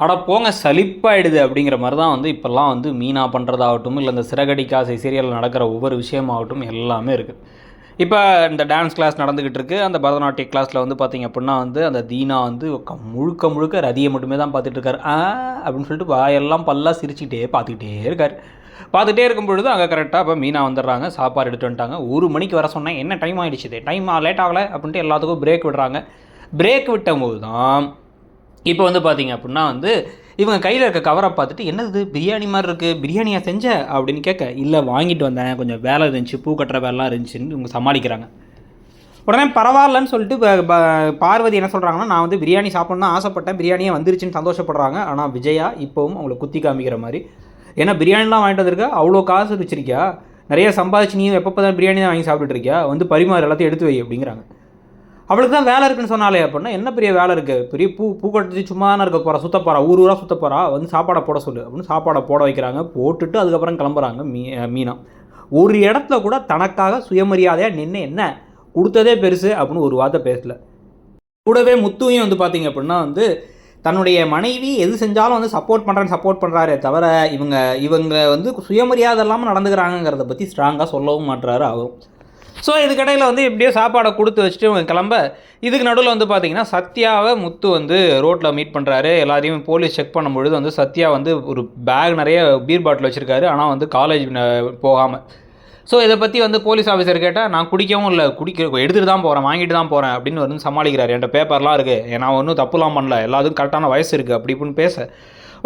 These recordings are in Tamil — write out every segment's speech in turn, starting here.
அட போங்க சலிப்பாயிடுது அப்படிங்கிற மாதிரி தான் வந்து இப்போல்லாம் வந்து மீனா பண்ணுறதாகட்டும் இல்லை இந்த சிறகடிக்காசை சீரியலில் நடக்கிற ஒவ்வொரு விஷயமாகட்டும் எல்லாமே இருக்குது இப்போ இந்த டான்ஸ் கிளாஸ் நடந்துக்கிட்டு இருக்குது அந்த பரதநாட்டிய கிளாஸில் வந்து பார்த்திங்க அப்படின்னா வந்து அந்த தீனா வந்து க- முழுக்க முழுக்க ரதியை மட்டுமே தான் பார்த்துட்டு இருக்காரு. ஆ அப்படின்னு சொல்லிட்டு வாயெல்லாம் பல்லாக சிரிச்சுக்கிட்டே பார்த்துக்கிட்டே இருக்கார். பார்த்துட்டே இருக்கும் பொழுது அங்கே கரெக்டாக இப்போ மீனா வந்துடுறாங்க. சாப்பாடு எடுத்துட்டு வந்துட்டாங்க. ஒரு மணிக்கு வர சொன்னேன் என்ன டைம் ஆகிடுச்சு டைம் லேட் ஆகலை அப்படின்ட்டு எல்லாத்துக்கும் பிரேக் விடுறாங்க. பிரேக் விட்டபோது தான் இப்போ வந்து பார்த்தீங்க அப்படின்னா வந்து இவங்க கையில் இருக்க கவரை பார்த்துட்டு என்னது பிரியாணி மாதிரி இருக்குது பிரியாணியாக செஞ்ச? அப்படின்னு கேட்க இல்லை வாங்கிட்டு வந்தேன். கொஞ்சம் வேலை இருந்துச்சு. பூ கட்டுற வேலைலாம் இருந்துச்சுன்னு இவங்க சமாளிக்கிறாங்க. உடனே பரவாயில்லன்னு சொல்லிட்டு பார்வதி என்ன சொல்கிறாங்கன்னா நான் வந்து பிரியாணி சாப்பிட்ணுன்னு ஆசைப்பட்டேன். பிரியாணியே வந்துருச்சுன்னு சந்தோஷப்படுறாங்க. ஆனால் விஜயா இப்போவும் அவங்கள குத்தி காமிக்கிற மாதிரி. ஏன்னா பிரியாணிலாம் வாங்கிட்டு வந்திருக்கா? அவ்வளோ காசு வச்சிருக்கியா? நிறைய சம்பாதிச்சு நீ எப்பப்போ தான் பிரியாணி தான் வாங்கி சாப்பிட்டுட்டு இருக்கியா? வந்து பரிமாறு எல்லாத்தையும் எடுத்து வை அப்படிங்கிறாங்க. அவளுக்கு தான் வேலை இருக்குன்னு சொன்னாலே அப்படின்னா என்ன பெரிய வேலை இருக்குது பெரிய பூ பூ கட்டி சும்மா தானே இருக்க போகிறா சுத்த போகிறா ஊர் ஊராக சுத்த போகிறா வந்து சாப்பாடை போட சொல்லு அப்படின்னு சாப்பாடை போட வைக்கிறாங்க. போட்டுட்டு அதுக்கப்புறம் கிளம்புறாங்க மீ மீனா. ஒரு இடத்துல கூட தனக்காக சுயமரியாதையாக நின்று என்ன? கொடுத்ததே பெருசு அப்படின்னு ஒரு வார்த்தை பேசல. கூடவே முத்துவையும் வந்து பார்த்தீங்க அப்படின்னா வந்து தன்னுடைய மனைவி எது செஞ்சாலும் வந்து சப்போர்ட் பண்ணுறேன்னு சப்போர்ட் பண்ணுறாரே தவிர இவங்க இவங்க வந்து சுயமரியாதை இல்லாமல் நடந்துக்கிறாங்கங்கிறத பற்றி ஸ்ட்ராங்காக சொல்லவும் மாட்டுறாரு அவரும். ஸோ இதுக்கடையில் வந்து எப்படியோ சாப்பாடை கொடுத்து வச்சுட்டு இவங்க கிளம்ப. இதுக்கு நடுவில் வந்து பார்த்தீங்கன்னா சத்யாவை முத்து வந்து ரோட்டில் மீட் பண்ணுறாரு எல்லாரையும் போலீஸ் செக் பண்ணும்பொழுது வந்து சத்யா வந்து ஒரு பேக் நிறைய பீர் பாட்டில் வச்சுருக்காரு. ஆனால் வந்து காலேஜ் போகாமல் ஸோ இதை பற்றி வந்து போலீஸ் ஆஃபீஸர் கேட்டால் நான் குடிக்கவும் இல்லை குடிக்க எடுத்துகிட்டு தான் போகிறேன் வாங்கிட்டு தான் போகிறேன் அப்படின்னு வந்து சமாளிக்கிறார். என்கிட்ட பேப்பர்லாம் இருக்குது நான் ஒன்றும் தப்புலாம் பண்ணல. எல்லாத்துக்கும் கரெக்டான வயசு இருக்குது அப்படி இப்படின்னு பேச.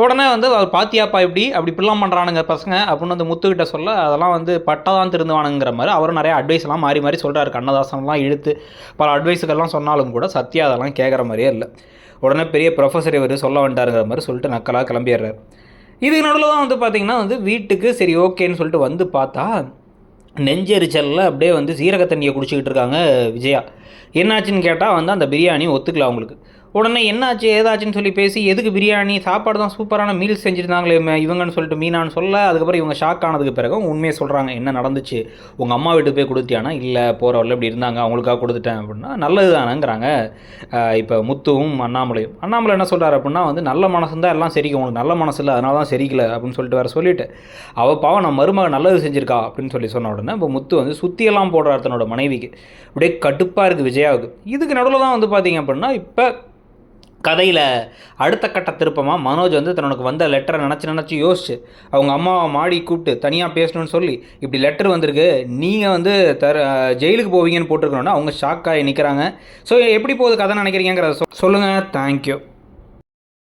உடனே வந்து அவர் பாத்தியாப்பா இப்படி? அப்படி இப்படிலாம் பண்ணுறானுங்க பசங்க அப்படின்னு வந்து முத்துக்கிட்ட சொல்ல அதெல்லாம் வந்து பட்டா தான் திருந்துவானுங்கிற மாதிரி அவரும் நிறைய அட்வைஸ்லாம் மாறி மாறி சொல்கிறாரு கண்ணதாசன்லாம் இழுத்து பல அட்வைஸுக்கெல்லாம் சொன்னாலும் கூட சத்யா அதெல்லாம் கேட்குற மாதிரியே இல்லை. உடனே பெரிய ப்ரொஃபஸர் இவர் சொல்ல வேண்டாருங்கிற மாதிரி சொல்லிட்டு நக்கலாக கிளம்பிடுறாரு. இதுக்கு நடுவில் தான் வந்து பார்த்திங்கன்னா வந்து வீட்டுக்கு சரி ஓகேன்னு சொல்லிட்டு வந்து பார்த்தா நெஞ்செரிச்சலில் அப்படியே வந்து சீரக தண்ணியை குடிச்சிக்கிட்டு இருக்காங்க விஜயா. என்னாச்சுன்னு கேட்டால் வந்து அந்த பிரியாணி ஒத்துக்கல அவங்களுக்கு. உடனே என்னாச்சு ஏதாச்சுன்னு சொல்லி பேசி எதுக்கு பிரியாணி சாப்பாடு தான் சூப்பரான மீல்ஸ் செஞ்சுருந்தாங்களே இவங்கன்னு சொல்லிட்டு மீனான்னு சொல்ல அதுக்கப்புறம் இவங்க ஷாக் ஆனதுக்கு பிறகு உண்மையை சொல்கிறாங்க என்ன நடந்துச்சு? உங்கள் அம்மா வீட்டுக்கு போய் கொடுத்தியானா? இல்லை போகிறவள்ள இப்படி இருந்தாங்க அவங்களுக்காக கொடுத்துட்டேன் அப்படின்னா நல்லது தானேங்கிறாங்க இப்போ முத்துவும் அண்ணாமலையும். அண்ணாமலை என்ன சொல்கிறார் அப்படின்னா வந்து நல்ல மனசு தான் எல்லாம் சரிக்கும் உங்களுக்கு நல்ல மனசு இல்லை அதனால தான் சரிக்கல அப்படின்னு சொல்லிட்டு வேறு சொல்லிவிட்டு அவள் பாவம் நம்ம மருமக நல்லது செஞ்சிருக்கா? அப்படின்னு சொல்லி சொன்ன உடனே இப்போ முத்து வந்து சுற்றியெல்லாம் போடுறார் தன்னோட மனைவிக்கு. அப்படியே கடுப்பாக இருக்குது விஜயாவுக்கு. இதுக்கு நடுவில் தான் வந்து பார்த்தீங்க அப்படின்னா இப்போ கதையில் அடுத்த கட்ட திருப்பமாக மனோஜ் வந்து தனக்கு வந்த லெட்டரை நினச்சி நினச்சி யோசிச்சு. அவங்க அம்மாவை மாடி கூப்பிட்டு தனியாக பேசணும்னு சொல்லி இப்படி லெட்டர் வந்திருக்கு. நீங்கள் வந்து தர ஜெயிலுக்கு போவீங்கன்னு போட்டிருக்கணும்னா அவங்க ஷாக்காகி நிற்கிறாங்க ஸோ எப்படி போகுது கதை நினைக்கிறீங்கிறத சொ சொல்லுங்கள் தேங்க்யூ